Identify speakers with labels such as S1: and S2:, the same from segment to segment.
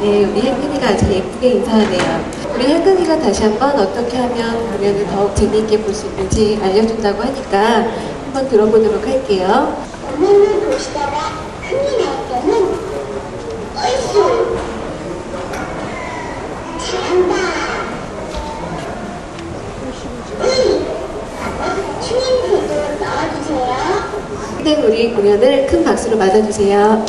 S1: 네, 우리 혜근이가 아주 예쁘게 인사하네요. 우리 혜근이가 다시 한번 어떻게 하면 공연을 더욱 재미있게 볼 수 있는지 알려준다고 하니까 한번 들어보도록 할게요.
S2: 공연을 보시다가 흥이 날 때는 얼쑤! 잘한다! 으이! 추임새도 넣어주세요.
S1: 혜근 우리 공연을 큰 박수로 맞아주세요.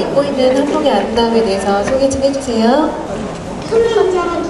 S1: 입고 있는 한복의 아름다움에 대해서 소개 좀 해주세요.
S2: 손모자를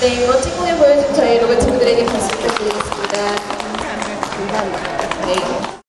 S2: 네, 멋진 공연 보여준 저희 로봇 친구들에게 박수 부탁드리겠습니다. 감사합니다.
S1: 감사합니다. 네.